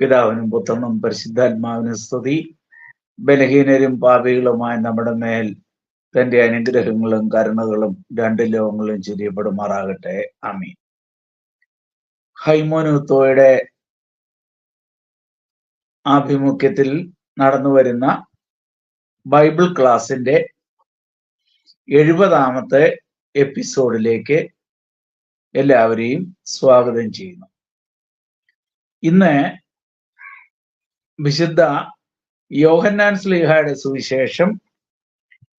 പിതാവിനും പുത്രനും പരിശുദ്ധാത്മാവിനും സ്തുതി. ബലഹീനരും പാപികളുമായ നമ്മുടെ മേൽ തന്റെ അനുഗ്രഹങ്ങളും കരുണകളും രണ്ട് ലോകങ്ങളും ചുരിയപ്പെടുമാറാകട്ടെ. അമീൻ ഹൈമോനുത്തോയുടെ ആഭിമുഖ്യത്തിൽ നടന്നു വരുന്ന ബൈബിൾ ക്ലാസിന്റെ എഴുപതാമത്തെ എപ്പിസോഡിലേക്ക് എല്ലാവരെയും സ്വാഗതം ചെയ്യുന്നു. ഇന്ന് വിശുദ്ധ യോഹന്നാൻ സ്ലീഹയുടെ സുവിശേഷം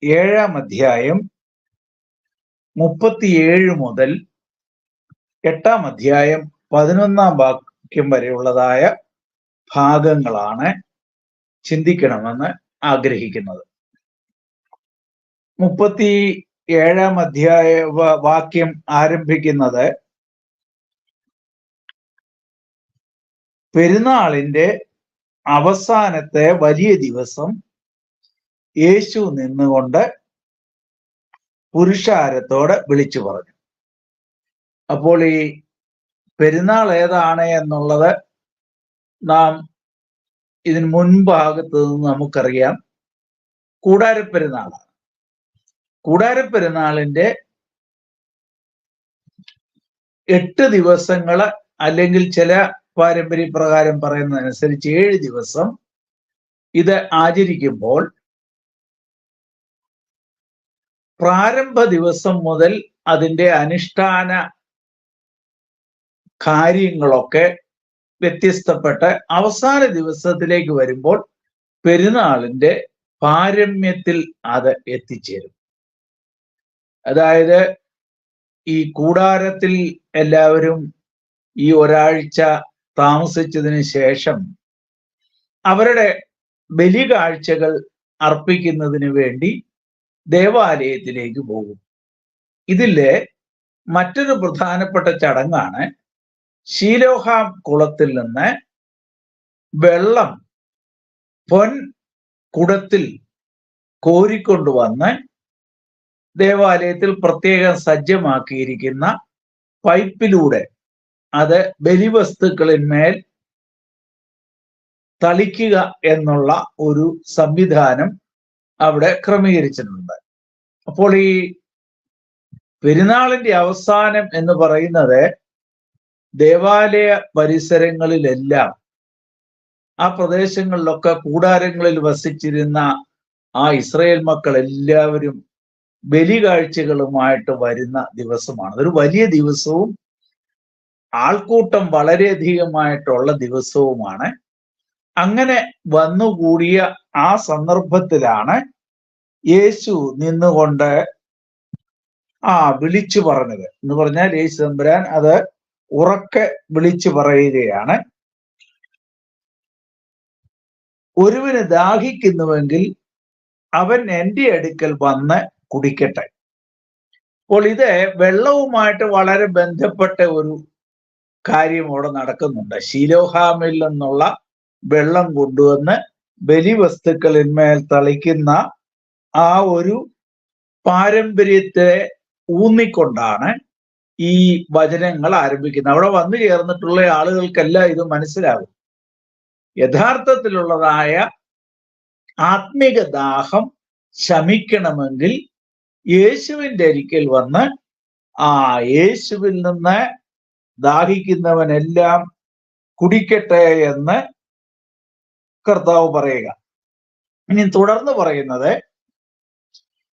ഏഴാം അധ്യായം മുപ്പത്തിയേഴ് മുതൽ എട്ടാം അധ്യായം പതിനൊന്നാം വാക്യം വരെയുള്ളതായ ഭാഗങ്ങളാണ് ചിന്തിക്കണമെന്ന് ആഗ്രഹിക്കുന്നത്. മുപ്പത്തി ഏഴാം അധ്യായ വാക്യം ആരംഭിക്കുന്നത് പെരുന്നാളിന്റെ അവസാനത്തെ വലിയ ദിവസം യേശു നിന്നുകൊണ്ട് പുരുഷാരത്തോട് വിളിച്ചു പറഞ്ഞു. അപ്പോൾ ഈ പെരുന്നാൾ ഏതാണ് എന്നുള്ളത് നാം ഇതിന് മുൻഭാഗത്ത് നിന്ന് നമുക്കറിയാം. കൂടാരപ്പെരുന്നാളാണ്. കൂടാരപ്പെരുന്നാളിന്റെ എട്ട് ദിവസങ്ങൾ അല്ലെങ്കിൽ ചില പാരമ്പര്യ പ്രകാരം പറയുന്നതനുസരിച്ച് ഏഴ് ദിവസം ഇത് ആചരിക്കുമ്പോൾ പ്രാരംഭ ദിവസം മുതൽ അതിന്റെ അനുഷ്ഠാന കാര്യങ്ങളൊക്കെ വ്യത്യസ്തപ്പെട്ട് അവസാന ദിവസത്തിലേക്ക് വരുമ്പോൾ പെരുന്നാളിന്റെ പാരമ്യത്തിൽ അത് എത്തിച്ചേരും. അതായത് ഈ കൂടാരത്തിൽ എല്ലാവരും ഈ ഒരാഴ്ച താമസിച്ചതിന് ശേഷം അവരുടെ ബലി കാഴ്ചകൾ അർപ്പിക്കുന്നതിന് വേണ്ടി ദേവാലയത്തിലേക്ക് പോകും. ഇതിലെ മറ്റൊരു പ്രധാനപ്പെട്ട ചടങ്ങാണ് ശീലോഹാം കുളത്തിൽ നിന്ന് വെള്ളം പൊൻ കുടത്തിൽ കോരിക്കൊണ്ടുവന്ന് ദേവാലയത്തിൽ പ്രത്യേകം സജ്ജമാക്കിയിരിക്കുന്ന പൈപ്പിലൂടെ അത് ബലിവസ്തുക്കളിന്മേൽ തളിക്കുക എന്നുള്ള ഒരു സംവിധാനം അവിടെ ക്രമീകരിച്ചിട്ടുണ്ട്. അപ്പോൾ ഈ പെരുന്നാളിന്റെ അവസാനം എന്ന് പറയുന്നത് ദേവാലയ പരിസരങ്ങളിലെല്ലാം ആ പ്രദേശങ്ങളിലൊക്കെ കൂടാരങ്ങളിൽ വസിച്ചിരുന്ന ആ ഇസ്രയേൽ മക്കൾ എല്ലാവരും ബലി കാഴ്ചകളുമായിട്ട് വരുന്ന ദിവസമാണ്. അതൊരു വലിയ ദിവസവും ആൾക്കൂട്ടം വളരെയധികമായിട്ടുള്ള ദിവസവുമാണ്. അങ്ങനെ വന്നുകൂടിയ ആ സന്ദർഭത്തിലാണ് യേശു നിന്നുകൊണ്ട് ആ വിളിച്ചു പറഞ്ഞത്. എന്ന് പറഞ്ഞാൽ യേശു തമ്പുരാൻ അത് ഉറക്കെ വിളിച്ചു പറയുകയാണ്. ഒരുവിന് ദാഹിക്കുന്നുവെങ്കിൽ അവൻ എന്റെ അടുക്കൽ വന്ന് കുടിക്കട്ടെ. അപ്പോൾ ഇത് വെള്ളവുമായിട്ട് വളരെ ബന്ധപ്പെട്ട ഒരു കാര്യം അവിടെ നടക്കുന്നുണ്ട്. ശിലോഹാമിൽ നിന്നുള്ള വെള്ളം കൊണ്ടുവന്ന് ബലിവസ്തുക്കളിന്മേൽ തളിക്കുന്ന ആ ഒരു പാരമ്പര്യത്തെ ഊന്നിക്കൊണ്ടാണ് ഈ വചനങ്ങൾ ആരംഭിക്കുന്നത്. അവിടെ വന്നു ചേർന്നിട്ടുള്ള ആളുകൾക്കെല്ലാം ഇത് മനസ്സിലാകും. യഥാർത്ഥത്തിലുള്ളതായ ആത്മീക ദാഹം ശമിക്കണമെങ്കിൽ യേശുവിന്റെ അരിക്കൽ വന്ന് ആ യേശുവിൽ നിന്ന് ദാഹിക്കുന്നവനെല്ലാം കുടിക്കട്ടെ എന്ന് കർത്താവ് പറയുക. ഇനി തുടർന്ന് പറയുന്നത്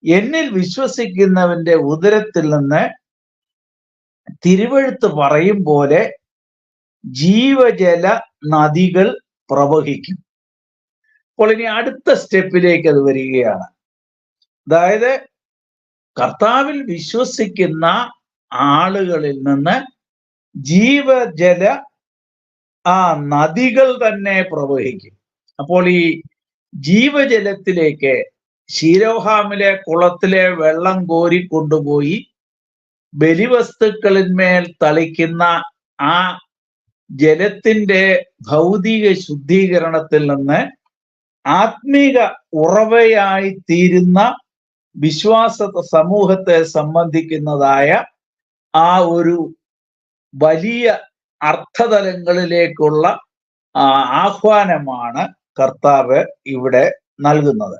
എന്നിൽ വിശ്വസിക്കുന്നവന്റെ ഉദരത്തിൽ നിന്ന് തിരുവഴുത്ത് പറയും പോലെ ജീവജല നദികൾ പ്രവഹിക്കും. അപ്പോൾ ഇനി അടുത്ത സ്റ്റെപ്പിലേക്ക് അത് വരികയാണ്. അതായത് കർത്താവിൽ വിശ്വസിക്കുന്ന ആളുകളിൽ നിന്ന് ജീവജല ആ നദികൾ തന്നെ പ്രവഹിക്കും. അപ്പോൾ ഈ ജീവജലത്തിലേക്ക് ശീരോഹാമിലെ കുളത്തിലെ വെള്ളം കോരി കൊണ്ടുപോയി ബലിവസ്തുക്കളിന്മേൽ തളിക്കുന്ന ആ ജലത്തിന്റെ ഭൗതിക ശുദ്ധീകരണത്തിൽ നിന്ന് ആത്മീക ഉറവയായി തീരുന്ന വിശ്വാസ സമൂഹത്തെ സംബന്ധിക്കുന്നതായ ആ ഒരു വലിയ അർത്ഥതലങ്ങളിലേക്കുള്ള ആഹ്വാനമാണ് കർത്താവ് ഇവിടെ നൽകുന്നത്.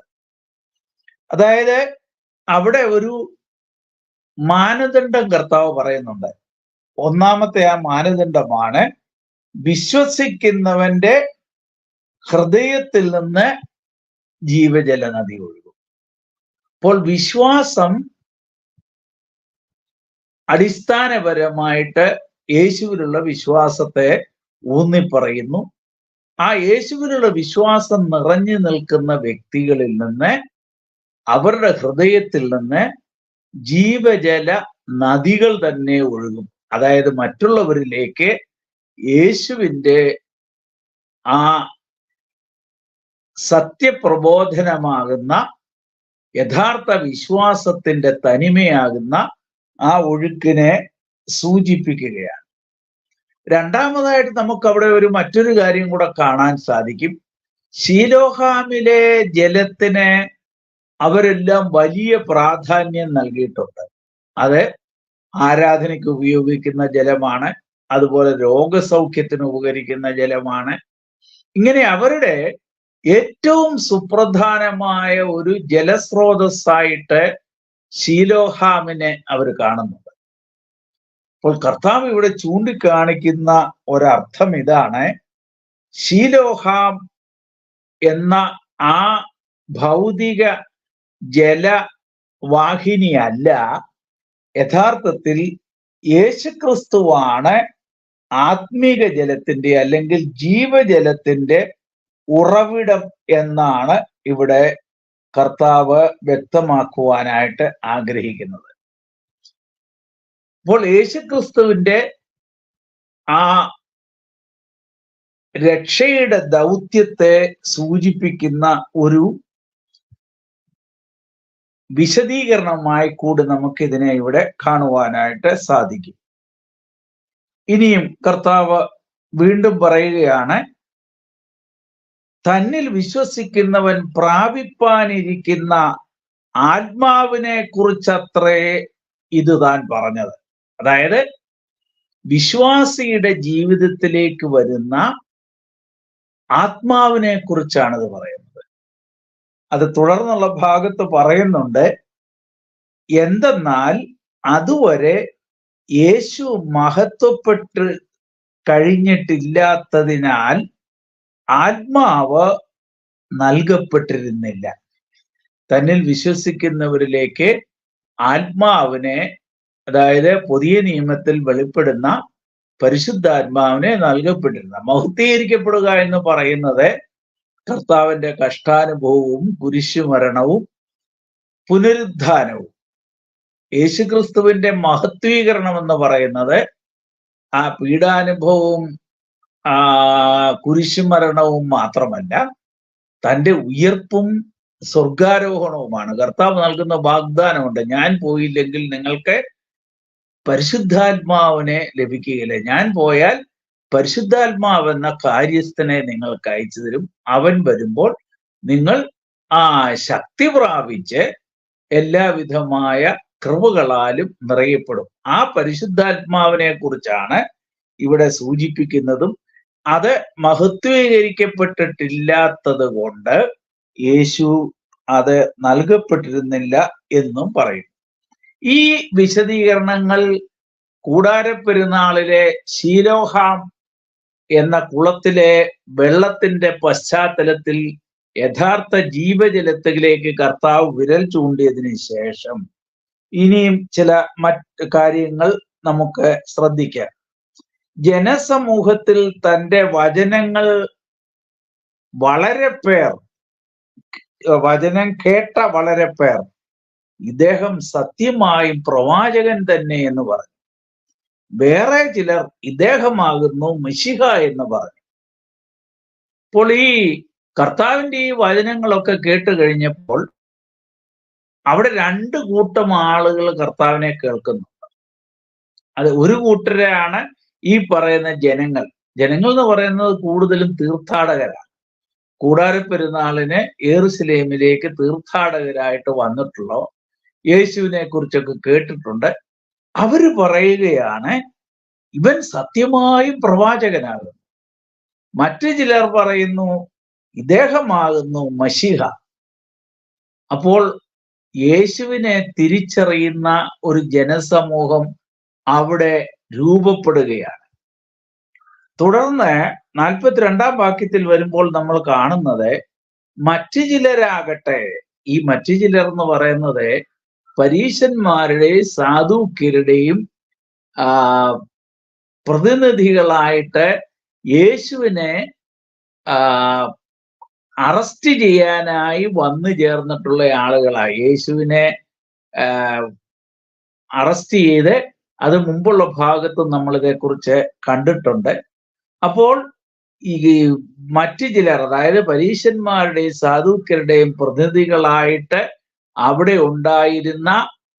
അതായത് അവിടെ ഒരു മാനദണ്ഡം കർത്താവ് പറയുന്നുണ്ട്. ഒന്നാമത്തെ ആ മാനദണ്ഡമാണ് വിശ്വസിക്കുന്നവന്റെ ഹൃദയത്തിൽ നിന്ന് ജീവജല നദി ഒഴുകും. അപ്പോൾ വിശ്വാസം അടിസ്ഥാനപരമായിട്ട് യേശുവിലുള്ള വിശ്വാസത്തെ ഊന്നിപ്പറയുന്നു. ആ യേശുവിലുള്ള വിശ്വാസം നിറഞ്ഞു നിൽക്കുന്ന വ്യക്തികളിൽ നിന്ന് അവരുടെ ഹൃദയത്തിൽ നിന്ന് ജീവജല നദികൾ തന്നെ ഒഴുകും. അതായത് മറ്റുള്ളവരിലേക്ക് യേശുവിന്റെ ആ സത്യപ്രബോധനമാകുന്ന യഥാർത്ഥ വിശ്വാസത്തിന്റെ തനിമയാകുന്ന ആ ഒഴുക്കിനെ സൂചിപ്പിക്കുകയാണ്. രണ്ടാമതായിട്ട് നമുക്ക് അവിടെ ഒരു മറ്റൊരു കാര്യം കൂടെ കാണാൻ സാധിക്കും. ശീലോഹാമിലെ ജലത്തിന് അവരെല്ലാം വലിയ പ്രാധാന്യം നൽകിയിട്ടുണ്ട്. അത് ആരാധനയ്ക്ക് ഉപയോഗിക്കുന്ന ജലമാണ് അതുപോലെ രോഗസൗഖ്യത്തിന് ഉപകരിക്കുന്ന ജലമാണ്. ഇങ്ങനെ അവരുടെ ഏറ്റവും സുപ്രധാനമായ ഒരു ജലസ്രോതസ്സായിട്ട് ശീലോഹാമിനെ അവർ കാണുന്നുണ്ട്. അപ്പോൾ കർത്താവ് ഇവിടെ ചൂണ്ടിക്കാണിക്കുന്ന ഒരർത്ഥം ഇതാണ്. ശീലോഹാം എന്ന ആ ഭൗതിക ജലവാഹിനിയല്ല. യഥാർത്ഥത്തിൽ യേശുക്രിസ്തുവാണ് ആത്മീക ജലത്തിന്റെ അല്ലെങ്കിൽ ജീവജലത്തിന്റെ ഉറവിടം എന്നാണ് ഇവിടെ കർത്താവ് വ്യക്തമാക്കുവാനായിട്ട് ആഗ്രഹിക്കുന്നത്. അപ്പോൾ യേശുക്രിസ്തുവിന്റെ ആ രക്ഷയുടെ ദൗത്യത്തെ സൂചിപ്പിക്കുന്ന ഒരു വിശദീകരണമായി കൂടി നമുക്ക് ഇതിനെ ഇവിടെ കാണുവാനായിട്ട് സാധിക്കും. ഇനിയും കർത്താവ് വീണ്ടും പറയുകയാണ് തന്നിൽ വിശ്വസിക്കുന്നവൻ പ്രാപിപ്പാനിരിക്കുന്ന ആത്മാവിനെ കുറിച്ചത്രേ ഇത് താൻ പറഞ്ഞത്. അതായത് വിശ്വാസിയുടെ ജീവിതത്തിലേക്ക് വരുന്ന ആത്മാവിനെ കുറിച്ചാണ് ഇത് പറയുന്നത്. അത് തുടർന്നുള്ള ഭാഗത്ത് പറയുന്നുണ്ട്. എന്തെന്നാൽ അതുവരെ യേശു മഹത്വപ്പെട്ട് കഴിഞ്ഞിട്ടില്ലാത്തതിനാൽ ആത്മാവ് നൽകപ്പെട്ടിരുന്നില്ല. തന്നിൽ വിശ്വസിക്കുന്നവരിലേക്ക് ആത്മാവിനെ അതായത് പുതിയ നിയമത്തിൽ വെളിപ്പെടുന്ന പരിശുദ്ധാത്മാവിനെ നൽകപ്പെട്ടിരുന്ന മഹത്വീകരിക്കപ്പെടുക എന്ന് പറയുന്നത് കർത്താവിന്റെ കഷ്ടാനുഭവവും കുരിശുമരണവും പുനരുദ്ധാനവും. യേശുക്രിസ്തുവിന്റെ മഹത്വീകരണം എന്ന് പറയുന്നത് ആ പീഡാനുഭവവും ആ കുരിശുമരണവും മാത്രമല്ല തന്റെ ഉയർപ്പും സ്വർഗാരോഹണവുമാണ്. കർത്താവ് നൽകുന്ന വാഗ്ദാനമുണ്ട്. ഞാൻ പോയില്ലെങ്കിൽ നിങ്ങൾക്ക് പരിശുദ്ധാത്മാവിനെ ലഭിക്കുകയില്ല. ഞാൻ പോയാൽ പരിശുദ്ധാത്മാവെന്ന കാര്യസ്ഥനെ നിങ്ങൾക്ക് അയച്ചു തരും. അവൻ വരുമ്പോൾ നിങ്ങൾ ആ ശക്തി പ്രാപിച്ച് എല്ലാവിധമായ കൃപകളാലും നിറയപ്പെടും. ആ പരിശുദ്ധാത്മാവിനെ കുറിച്ചാണ് ഇവിടെ സൂചിപ്പിക്കുന്നതും. അത് മഹത്വീകരിക്കപ്പെട്ടിട്ടില്ലാത്തത് കൊണ്ട് യേശു അത് നൽകപ്പെട്ടിരുന്നില്ല എന്നും പറയും ഈ വിശദീകരണങ്ങൾ കൂടാരപ്പെരുന്നാളിലെ ശീലോഹാം എന്ന കുളത്തിലെ വെള്ളത്തിന്റെ പശ്ചാത്തലത്തിൽ യഥാർത്ഥ ജീവജലത്തിലേക്ക് കർത്താവ് വിരൽ ചൂണ്ടിയതിന് ശേഷം ഇനിയും ചില മറ്റ് കാര്യങ്ങൾ നമുക്ക് ശ്രദ്ധിക്കാം. ജനസമൂഹത്തിൽ തന്റെ വചനങ്ങൾ വളരെ പേർ വചനം കേട്ട വളരെ പേർ ഇദ്ദേഹം സത്യമായും പ്രവാചകൻ തന്നെ എന്ന് പറഞ്ഞു. വേറെ ചിലർ ഇദ്ദേഹമാകുന്നു മിശിഹ എന്ന് പറഞ്ഞു. അപ്പോൾ ഈ കർത്താവിന്റെ ഈ വചനങ്ങളൊക്കെ കേട്ട് കഴിഞ്ഞപ്പോൾ അവിടെ രണ്ട് കൂട്ടം ആളുകൾ കർത്താവിനെ കേൾക്കുന്നുണ്ട്. അത് ഒരു കൂട്ടരാണ് ഈ പറയുന്ന ജനങ്ങൾ. ജനങ്ങൾ എന്ന് പറയുന്നത് കൂടുതലും തീർത്ഥാടകരാണ്. കൂടാരപ്പെരുന്നാളിന് ഏറുസലേമിലേക്ക് തീർത്ഥാടകരായിട്ട് വന്നിട്ടുള്ള യേശുവിനെ കുറിച്ചൊക്കെ കേട്ടിട്ടുണ്ട്. അവർ പറയുകയാണ് ഇവൻ സത്യമായും പ്രവാചകനാകും മറ്റു ചിലർ പറയുന്നു ഇദ്ദേഹമാകുന്നു മഷിഹ അപ്പോൾ യേശുവിനെ തിരിച്ചറിയുന്ന ഒരു ജനസമൂഹം അവിടെ രൂപപ്പെടുകയാണ്. തുടർന്ന് നാൽപ്പത്തിരണ്ടാം വാക്യത്തിൽ വരുമ്പോൾ നമ്മൾ കാണുന്നത് മറ്റു ചിലരാകട്ടെ ഈ മറ്റു ചിലർ എന്ന് പറയുന്നത് പരീശന്മാരുടെ സാധുക്കരുടെയും ആ പ്രതിനിധികളായിട്ട് യേശുവിനെ അറസ്റ്റ് ചെയ്യാനായി വന്നു ചേർന്നിട്ടുള്ള ആളുകളാണ്. യേശുവിനെ അറസ്റ്റ് ചെയ്ത് അത് മുമ്പുള്ള ഭാഗത്ത് നമ്മൾ ഇതേക്കുറിച്ച് കണ്ടിട്ടുണ്ട്. അപ്പോൾ ഈ മറ്റു ചിലർ അതായത് പരീശന്മാരുടെയും സാധുക്കരുടെയും പ്രതിനിധികളായിട്ട് അവിടെ ഉണ്ടായിരുന്ന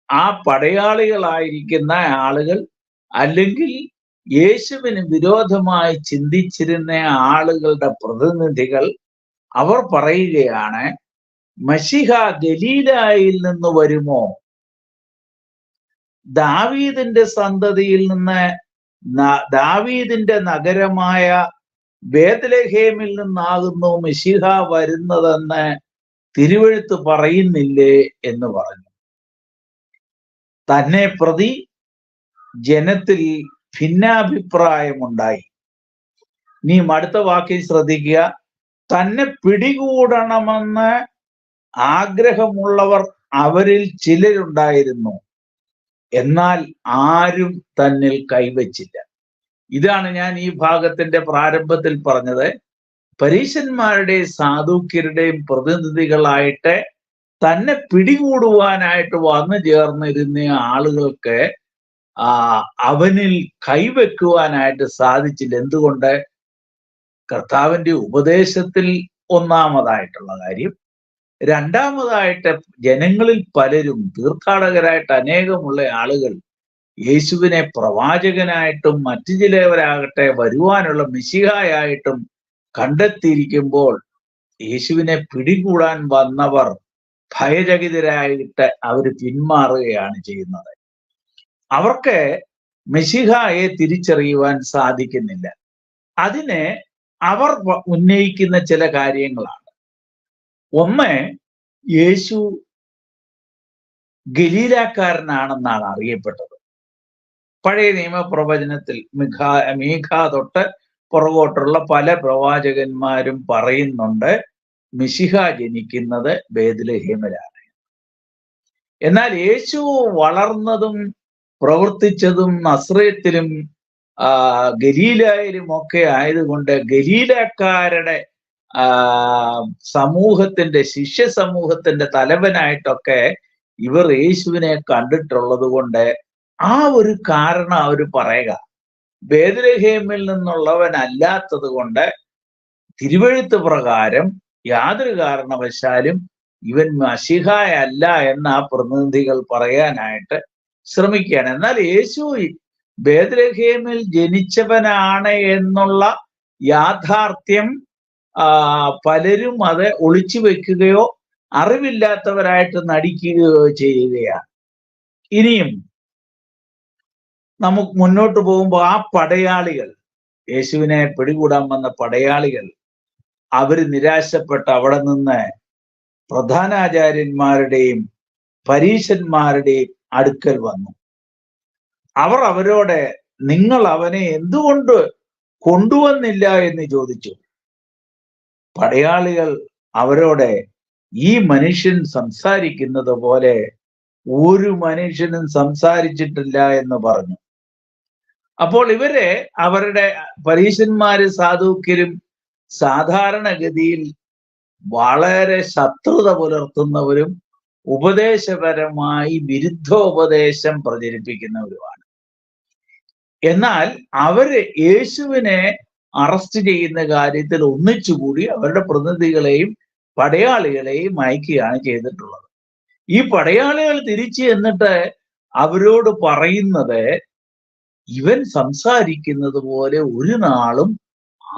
ആ പടയാളികളായിരിക്കുന്ന ആളുകൾ അല്ലെങ്കിൽ യേശുവിന് വിരോധമായി ചിന്തിച്ചിരുന്ന ആളുകളുടെ പ്രതിനിധികൾ അവർ പറയുകയാണ് മഷിഹ ഗലീലായിൽ നിന്ന് വരുമോ? ദാവീദിന്റെ സന്തതിയിൽ നിന്ന് ദാവീദിന്റെ നഗരമായ വേദലഹേമിൽ നിന്നാകുന്നു മിശിഹ വരുന്നതെന്ന് തിരുവഴുത്ത് പറയുന്നില്ലേ എന്ന് പറഞ്ഞു. തന്നെ പ്രതി ജനത്തിൽ ഭിന്നാഭിപ്രായമുണ്ടായി. നീ അടുത്ത വാക്കിൽ ശ്രദ്ധിക്കുക. തന്നെ പിടികൂടണമെന്ന് ആഗ്രഹമുള്ളവർ അവരിൽ ചിലരുണ്ടായിരുന്നു. എന്നാൽ ആരും തന്നിൽ കൈവച്ചില്ല. ഇതാണ് ഞാൻ ഈ ഭാഗത്തിന്റെ പ്രാരംഭത്തിൽ പറഞ്ഞത്. പരീശന്മാരുടെയും സാധുക്യരുടെയും പ്രതിനിധികളായിട്ട് തന്നെ പിടികൂടുവാനായിട്ട് വന്നു ചേർന്നിരുന്ന ആളുകൾക്ക് ആ അവനിൽ കൈവെക്കുവാനായിട്ട് സാധിച്ചില്ല. എന്തുകൊണ്ട്? കർത്താവിന്റെ ഉപദേശത്തിൽ ഒന്നാമതായിട്ടുള്ള കാര്യം രണ്ടാമതായിട്ട് ജനങ്ങളിൽ പലരും തീർത്ഥാടകരായിട്ട് അനേകമുള്ള ആളുകൾ യേശുവിനെ പ്രവാചകനായിട്ടും മറ്റു ചിലവരാകട്ടെ വരുവാനുള്ള മിശിഹായായിട്ടും കണ്ടെത്തിയിരിക്കുമ്പോൾ യേശുവിനെ പിടികൂടാൻ വന്നവർ ഭയരഹിതരായിട്ട് അവർ പിന്മാറുകയാണ് ചെയ്യുന്നത്. അവർക്ക് മെഷിഹായെ തിരിച്ചറിയുവാൻ സാധിക്കുന്നില്ല. അതിനെ അവർ ഉന്നയിക്കുന്ന ചില കാര്യങ്ങളാണ്. ഒന്ന് യേശു ഗലീലാക്കാരനാണെന്നാണ് അറിയപ്പെട്ടത്. പഴയ നിയമപ്രവചനത്തിൽ മിഖ മീഖ തൊട്ട് പുറകോട്ടുള്ള പല പ്രവാചകന്മാരും പറയുന്നുണ്ട് മിശിഹ ജനിക്കുന്നത് ബേദലഹേമിലാണ് എന്നാൽ യേശു വളർന്നതും പ്രവർത്തിച്ചതും നസ്രയത്തിലും ഗലീലായാലും ഒക്കെ ആയതുകൊണ്ട് ഗലീലക്കാരുടെ സമൂഹത്തിന്റെ ശിഷ്യ സമൂഹത്തിന്റെ തലവനായിട്ടൊക്കെ ഇവർ യേശുവിനെ കണ്ടിട്ടുള്ളത് കൊണ്ട് ആ ഒരു കാരണം അവർ പറയുക. ബേദലഹേമിൽ നിന്നുള്ളവനല്ലാത്തത് കൊണ്ട് തിരുവഴുത്ത് പ്രകാരം യാതൊരു കാരണവശാലും ഇവൻ മഷിഹായല്ല എന്ന് ആ പ്രതിനിധികൾ പറയാനായിട്ട് ശ്രമിക്കുകയാണ്. എന്നാൽ യേശു ബേദ്രഹേമിൽ ജനിച്ചവനാണ് എന്നുള്ള യാഥാർത്ഥ്യം പലരും അത് ഒളിച്ചു വെക്കുകയോ അറിവില്ലാത്തവരായിട്ട് നടിക്കുകയോ ചെയ്യുകയാണ്. ഇനിയും നമുക്ക് മുന്നോട്ട് പോകുമ്പോൾ ആ പടയാളികൾ യേശുവിനെ പിടികൂടാൻ വന്ന പടയാളികൾ അവർ നിരാശപ്പെട്ട് അവിടെ നിന്ന് പ്രധാനാചാര്യന്മാരുടെയും പരീശന്മാരുടെയും അടുക്കൽ വന്നു. അവർ അവരോട് നിങ്ങൾ അവനെ എന്തുകൊണ്ട് കൊണ്ടുവന്നില്ല എന്ന് ചോദിച്ചു? പടയാളികൾ അവരോട് ഈ മനുഷ്യൻ സംസാരിക്കുന്നത് പോലെ ഒരു മനുഷ്യനും സംസാരിച്ചിട്ടില്ല എന്ന് പറഞ്ഞു. അപ്പോൾ ഇവരെ അവരുടെ പരീശന്മാര് സാധുക്യരും സാധാരണഗതിയിൽ വളരെ ശത്രുത പുലർത്തുന്നവരും ഉപദേശപരമായി വിരുദ്ധോപദേശം പ്രചരിപ്പിക്കുന്നവരുമാണ്. എന്നാൽ അവർ യേശുവിനെ അറസ്റ്റ് ചെയ്യുന്ന കാര്യത്തിൽ ഒന്നിച്ചുകൂടി അവരുടെ പ്രതിനിധികളെയും പടയാളികളെയും അയക്കുകയാണ് ചെയ്തിട്ടുള്ളത്. ഈ പടയാളികൾ തിരിച്ചു എന്നിട്ട് അവരോട് പറയുന്നത് ഇവൻ സംസാരിക്കുന്നത് പോലെ ഒരു നാളും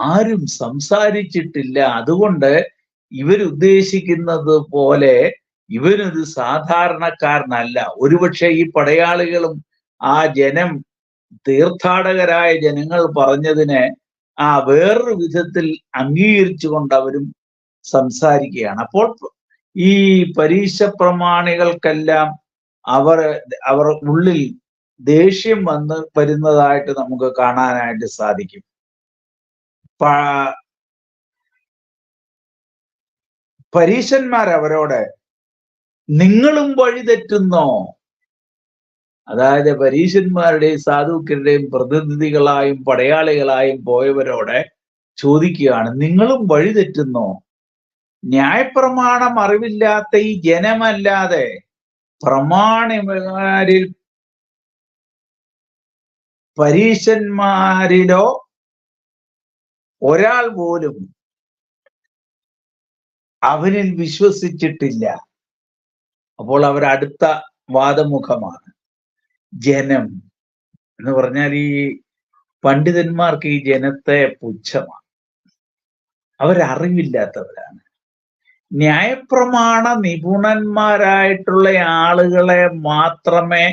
ആരും സംസാരിച്ചിട്ടില്ല. അതുകൊണ്ട് ഇവരുദ്ദേശിക്കുന്നത് പോലെ ഇവനൊരു സാധാരണക്കാരനല്ല. ഒരുപക്ഷെ ഈ പടയാളികളും ആ ജനം തീർത്ഥാടകരായ ജനങ്ങൾ പറഞ്ഞതിനെ ആ വേറൊരു വിധത്തിൽ അംഗീകരിച്ചുകൊണ്ട് അവരും സംസാരിക്കുകയാണ്. അപ്പോൾ ഈ പരീക്ഷ പ്രമാണികൾക്കെല്ലാം അവർ അവർ ഉള്ളിൽ ദേഷ്യം വന്ന് വരുന്നതായിട്ട് നമുക്ക് കാണാനായിട്ട് സാധിക്കും. പരീശന്മാർ അവരോട് നിങ്ങളും വഴിതെറ്റുന്നോ അതായത് പരീശന്മാരുടെയും സാധുക്കരുടെയും പ്രതിനിധികളായും പടയാളികളായും പോയവരോട് ചോദിക്കുകയാണ് നിങ്ങളും വഴിതെറ്റുന്നോ ന്യായപ്രമാണം അറിവില്ലാത്ത ഈ ജനമല്ലാതെ പ്രമാണിമാരിൽ പരീശന്മാരിലോ ഒരാൾ പോലും അവനിൽ വിശ്വസിച്ചിട്ടില്ല. അപ്പോൾ അവർ അടുത്ത വാദമുഖമാണ്. ജനം എന്ന് പറഞ്ഞാൽ ഈ പണ്ഡിതന്മാർക്ക് ഈ ജനത്തെ പുച്ഛമാണ്. അവരറിവില്ലാത്തവരാണ്. ന്യായപ്രമാണ നിപുണന്മാരായിട്ടുള്ള ആളുകളെ മാത്രമേ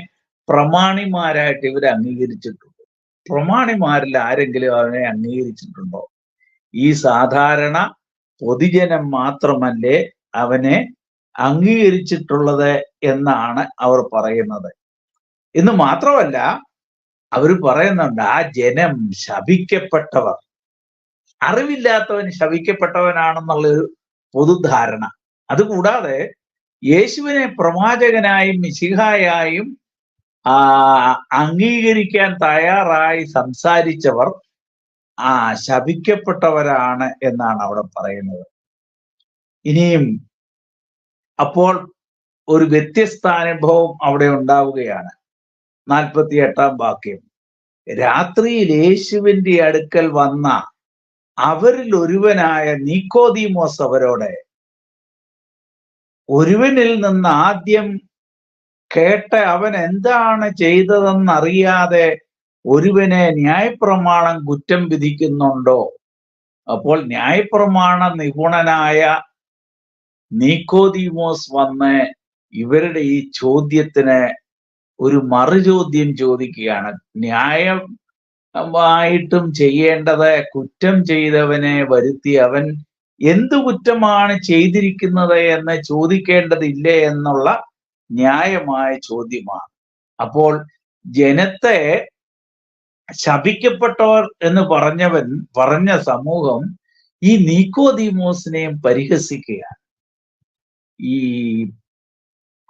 പ്രമാണിമാരായിട്ട് ഇവർ അംഗീകരിച്ചിട്ടുണ്ട്. പ്രമാണിമാരിൽ ആരെങ്കിലും അവനെ അംഗീകരിച്ചിട്ടുണ്ടോ? ഈ സാധാരണ പൊതുജനം മാത്രമല്ലേ അവനെ അംഗീകരിച്ചിട്ടുള്ളത് എന്നാണ് അവർ പറയുന്നത്. എന്ന് മാത്രമല്ല അവർ പറയുന്നുണ്ട് ആ ജനം ശപിക്കപ്പെട്ടവർ. അറിവില്ലാത്തവൻ ശപിക്കപ്പെട്ടവനാണെന്നുള്ളൊരു പൊതുധാരണ. അതുകൂടാതെ യേശുവിനെ പ്രവാചകനായും മിശിഹായായും അംഗീകരിക്കാൻ തയ്യാറായി സംസാരിച്ചവർ ആ ശപിക്കപ്പെട്ടവരാണ് എന്നാണ് അവിടെ പറയുന്നത്. ഇനിയും അപ്പോൾ ഒരു വ്യത്യസ്ത അനുഭവം അവിടെ ഉണ്ടാവുകയാണ്. നാൽപ്പത്തി എട്ടാം വാക്യം. രാത്രിയിൽ യേശുവിന്റെ അടുക്കൽ വന്ന അവരിൽ ഒരുവനായ നീക്കോദീമോസ് അവരോട് ഒരുവനിൽ നിന്ന് ആദ്യം കേട്ട അവൻ എന്താണ് ചെയ്തതെന്നറിയാതെ ഒരുവനെ ന്യായപ്രമാണം കുറ്റം വിധിക്കുന്നുണ്ടോ? അപ്പോൾ ന്യായപ്രമാണ നിപുണനായ നീക്കോദിമോസ് വന്ന് ഇവരുടെ ഈ ചോദ്യത്തിന് ഒരു മറുചോദ്യം ചോദിക്കുകയാണ്. ന്യായമായിട്ടും ചെയ്യേണ്ടത് കുറ്റം ചെയ്തവനെ വരുത്തി അവൻ എന്തു കുറ്റമാണ് ചെയ്തിരിക്കുന്നത് എന്ന് ചോദിക്കേണ്ടതില്ലേ എന്നുള്ള ന്യായമായ ചോദ്യമാണ്. അപ്പോൾ ജനത്തെ ശപിക്കപ്പെട്ടവർ എന്ന് പറഞ്ഞവൻ പറഞ്ഞ സമൂഹം ഈ നീക്കോദീമോസിനെയും പരിഹസിക്കുകയാണ്. ഈ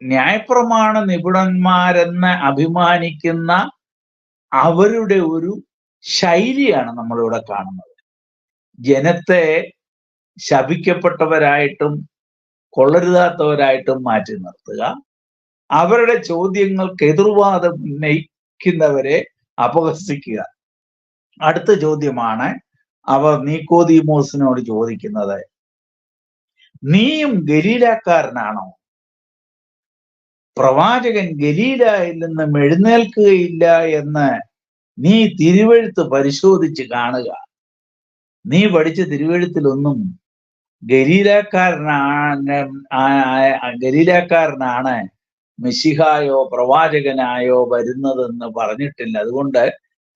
ന്യായപ്രമാണ നിപുണന്മാരെന്ന് അഭിമാനിക്കുന്ന അവരുടെ ഒരു ശൈലിയാണ് നമ്മളിവിടെ കാണുന്നത്. ജനത്തെ ശപിക്കപ്പെട്ടവരായിട്ടും കൊള്ളരുതാത്തവരായിട്ടും മാറ്റി നിർത്തുക. അവരുടെ ചോദ്യങ്ങൾക്ക് എതിർവാദം ഉന്നയിക്കുന്നവരെ അപഹസിക്കുക. അടുത്ത ചോദ്യമാണ് അവർ നീക്കോദീമോസിനോട് ചോദിക്കുന്നത്. നീയും ഗലീലക്കാരനാണോ? പ്രവാചകൻ ഗലീലായിൽ നിന്നും എഴുന്നേൽക്കുകയില്ല എന്ന് നീ തിരുവഴുത്ത് പരിശോധിച്ച് കാണുക. നീ പഠിച്ച തിരുവഴുത്തിലൊന്നും ഗലീലക്കാരനാണ് ഗലീലാക്കാരനാണ് മിശിഹായോ പ്രവാചകനായോ വരുന്നതെന്ന് പറഞ്ഞിട്ടില്ല. അതുകൊണ്ട്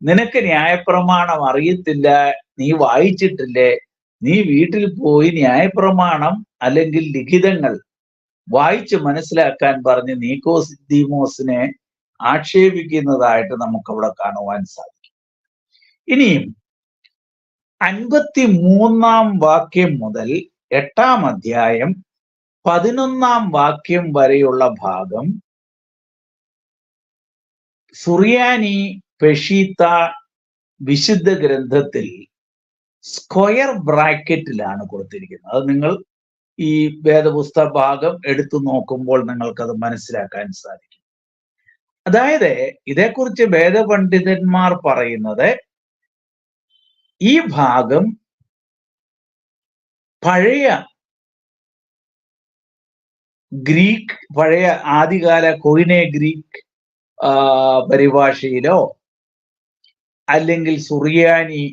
നിനക്ക് ന്യായപ്രമാണം അറിയത്തില്ല നീ വായിച്ചിട്ടില്ലേ? നീ വീട്ടിൽ പോയി ന്യായപ്രമാണം അല്ലെങ്കിൽ ലിഖിതങ്ങൾ വായിച്ച് മനസ്സിലാക്കാൻ പറഞ്ഞ് നീക്കോസിദ്ദീമോസിനെ ആക്ഷേപിക്കുന്നതായിട്ട് നമുക്കവിടെ കാണുവാൻ സാധിക്കും. ഇനിയും അൻപത്തി മൂന്നാം വാക്യം മുതൽ എട്ടാം അധ്യായം പതിനൊന്നാം വാക്യം വരെയുള്ള ഭാഗം സുറിയാനി പെഷീത്ത വിശുദ്ധ ഗ്രന്ഥത്തിൽ സ്ക്വയർ ബ്രാക്കറ്റിലാണ് കൊടുത്തിരിക്കുന്നത്. അത് നിങ്ങൾ ഈ വേദപുസ്തക ഭാഗം എടുത്തു നോക്കുമ്പോൾ നിങ്ങൾക്കത് മനസ്സിലാക്കാൻ സാധിക്കും. അതായത് ഇതേക്കുറിച്ച് വേദപണ്ഡിതന്മാർ പറയുന്നത് ഈ ഭാഗം പഴയ ഗ്രീക്ക് പഴയ ആദ്യകാല കൊയിനെ ഗ്രീക്ക് പരിഭാഷയിലോ അല്ലെങ്കിൽ സുറിയാനി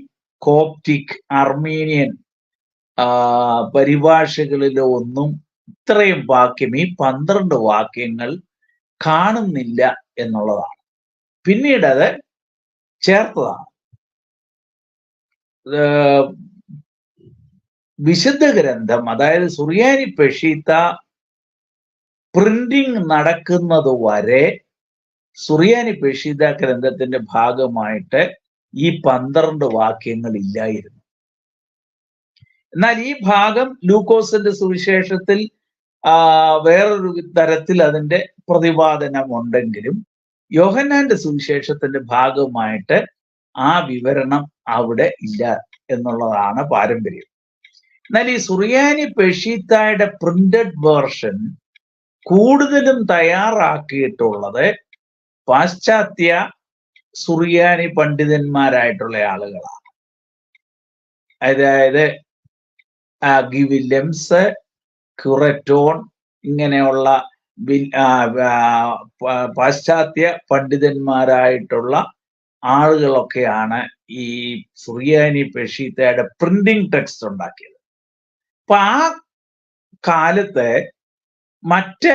കോപ്റ്റിക് അർമീനിയൻ പരിഭാഷകളിലോ ഒന്നും ഇത്രയും വാക്യം ഈ പന്ത്രണ്ട് വാക്യങ്ങൾ കാണുന്നില്ല എന്നുള്ളതാണ്. പിന്നീട് അത് ചേർത്തതാണ്. വിശുദ്ധ ഗ്രന്ഥം അതായത് സുറിയാനി പെഷീത്ത പ്രിന്റിംഗ് നടക്കുന്നത് വരെ സുറിയാനി പേഷിത ഗ്രന്ഥത്തിന്റെ ഭാഗമായിട്ട് ഈ പന്ത്രണ്ട് വാക്യങ്ങൾ ഇല്ലായിരുന്നു. എന്നാൽ ഈ ഭാഗം ലൂക്കോസിന്റെ സുവിശേഷത്തിൽ വേറൊരു തരത്തിൽ അതിന്റെ പ്രതിപാദനം ഉണ്ടെങ്കിലും യോഹന്നാന്റെ സുവിശേഷത്തിന്റെ ഭാഗമായിട്ട് ആ വിവരണം അവിടെ ഇല്ല എന്നുള്ളതാണ് പാരമ്പര്യം. എന്നാൽ ഈ സുറിയാനി പെഷീത്തായുടെ പ്രിന്റഡ് വേർഷൻ കൂടുതലും തയ്യാറാക്കിയിട്ടുള്ളത് പാശ്ചാത്യ സുറിയാനി പണ്ഡിതന്മാരായിട്ടുള്ള ആളുകളാണ്. അതായത് ഗി വില്യംസ് ക്യുററ്റോൺ ഇങ്ങനെയുള്ള പാശ്ചാത്യ പണ്ഡിതന്മാരായിട്ടുള്ള ആളുകളൊക്കെയാണ് ഈ സുറിയാനി പെഷീത്തയുടെ പ്രിന്റിംഗ് ടെക്സ്റ്റ് ഉണ്ടാക്കിയത്. അപ്പൊ ആ കാലത്ത് മറ്റ്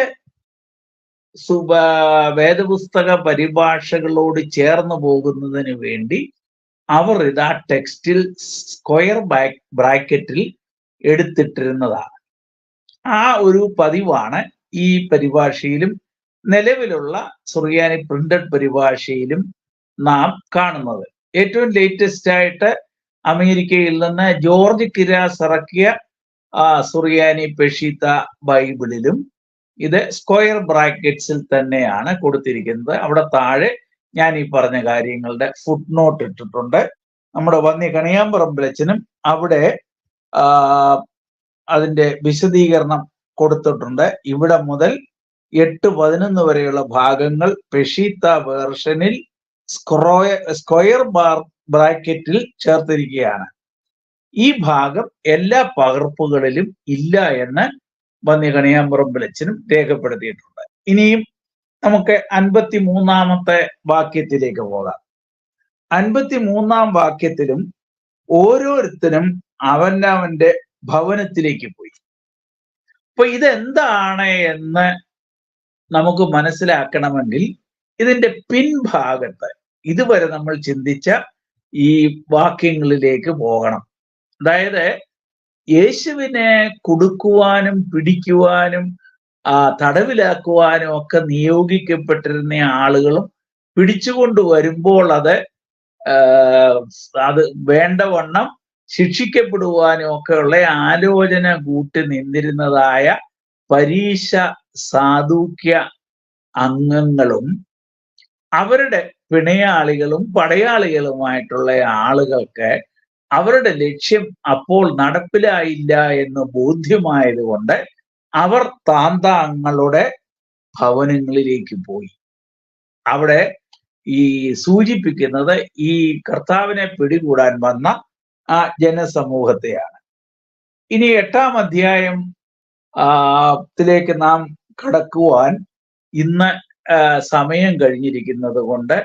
വേദപുസ്തക പരിഭാഷകളോട് ചേർന്ന് പോകുന്നതിന് വേണ്ടി അവർ ഇത് ടെക്സ്റ്റിൽ സ്ക്വയർ ബാക്ക് ബ്രാക്കറ്റിൽ എടുത്തിട്ടിരുന്നതാണ്. ആ ഒരു പതിവാണ് ഈ പരിഭാഷയിലും നിലവിലുള്ള സുറിയാനി പ്രിന്റഡ് പരിഭാഷയിലും നാം കാണുന്നത്. ഏറ്റവും ലേറ്റസ്റ്റ് ആയിട്ട് അമേരിക്കയിൽ നിന്ന് ജോർജ് കിരാസ് ഇറക്കിയ സുറിയാനി പെഷീത്ത ബൈബിളിലും ഇത് സ്ക്വയർ ബ്രാക്കറ്റ്സിൽ തന്നെയാണ് കൊടുത്തിരിക്കുന്നത്. അവിടെ താഴെ ഞാൻ ഈ പറഞ്ഞ കാര്യങ്ങളുടെ ഫുട് നോട്ട് ഇട്ടിട്ടുണ്ട്. നമ്മുടെ വന്നി കണിയാമ്പറമ്പിലച്ചനും അവിടെ അതിന്റെ വിശദീകരണം കൊടുത്തിട്ടുണ്ട്. ഇവിടെ മുതൽ എട്ട് പതിനൊന്ന് വരെയുള്ള ഭാഗങ്ങൾ പെഷീത്ത വേർഷനിൽ സ്ക്രോയ സ്ക്വയർ ബാർ ബ്രാക്കറ്റിൽ ചേർത്തിരിക്കുകയാണ്. ഈ ഭാഗം എല്ലാ പകർപ്പുകളിലും ഇല്ല എന്ന് വന്യ കണിയാമ്പുറമ്പിലച്ചനും രേഖപ്പെടുത്തിയിട്ടുണ്ട്. ഇനിയും നമുക്ക് അൻപത്തി മൂന്നാമത്തെ വാക്യത്തിലേക്ക് പോകാം. അൻപത്തി മൂന്നാം വാക്യത്തിലും ഓരോരുത്തരും അവനവന്റെ ഭവനത്തിലേക്ക് പോയി. അപ്പൊ ഇതെന്താണ് എന്ന് നമുക്ക് മനസ്സിലാക്കണമെങ്കിൽ ഇതിന്റെ പിൻഭാഗത്ത് ഇതുവരെ നമ്മൾ ചിന്തിച്ച ഈ വാക്യങ്ങളിലേക്ക് പോകണം. അതായത് യേശുവിനെ കൊടുക്കുവാനും പിടിക്കുവാനും തടവിലാക്കുവാനും ഒക്കെ നിയോഗിക്കപ്പെട്ടിരുന്ന ആളുകളും പിടിച്ചുകൊണ്ട് വരുമ്പോൾ അത് അത് വേണ്ടവണ്ണം ശിക്ഷിക്കപ്പെടുവാനും ഒക്കെയുള്ള ആലോചന കൂട്ടി നിന്നിരുന്നതായ പരീക്ഷ സാധൂക്യ അംഗങ്ങളും അവരുടെ പിണയാളികളും പടയാളികളുമായിട്ടുള്ള ആളുകൾക്ക് അവരുടെ ലക്ഷ്യം അപ്പോൾ നടപ്പിലായില്ല എന്ന് ബോധ്യമായതുകൊണ്ട് അവർ താന്താങ്ങളുടെ ഭവനങ്ങളിലേക്ക് പോയി. അവിടെ ഈ സൂചിപ്പിക്കുന്നത് ഈ കർത്താവിനെ പിടികൂടാൻ വന്ന ആ ജനസമൂഹത്തെയാണ്. ഇനി എട്ടാം അധ്യായം ത്തിലേക്ക് നാം കടക്കുവാൻ ഇന്ന് സമയം കഴിഞ്ഞിരിക്കുന്നത് കൊണ്ട്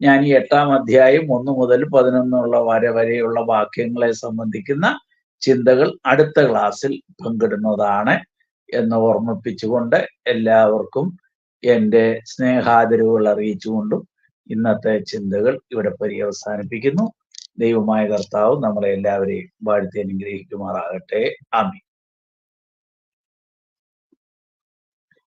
ഞാൻ ഈ എട്ടാം അധ്യായം ഒന്ന് മുതൽ പതിനൊന്നുള്ള വരെ വരെയുള്ള വാക്യങ്ങളെ സംബന്ധിക്കുന്ന ചിന്തകൾ അടുത്ത ക്ലാസ്സിൽ പങ്കിടുന്നതാണ് എന്ന് ഓർമ്മിപ്പിച്ചുകൊണ്ട് എല്ലാവർക്കും എന്റെ സ്നേഹാദരവുകൾ അറിയിച്ചുകൊണ്ടും ഇന്നത്തെ ചിന്തകൾ ഇവിടെ പര്യവസാനിപ്പിക്കുന്നു. ദൈവമായ കർത്താവ് നമ്മളെ എല്ലാവരെയും വാഴ്ത്തി അനുഗ്രഹിക്കുമാറാകട്ടെ. ആമി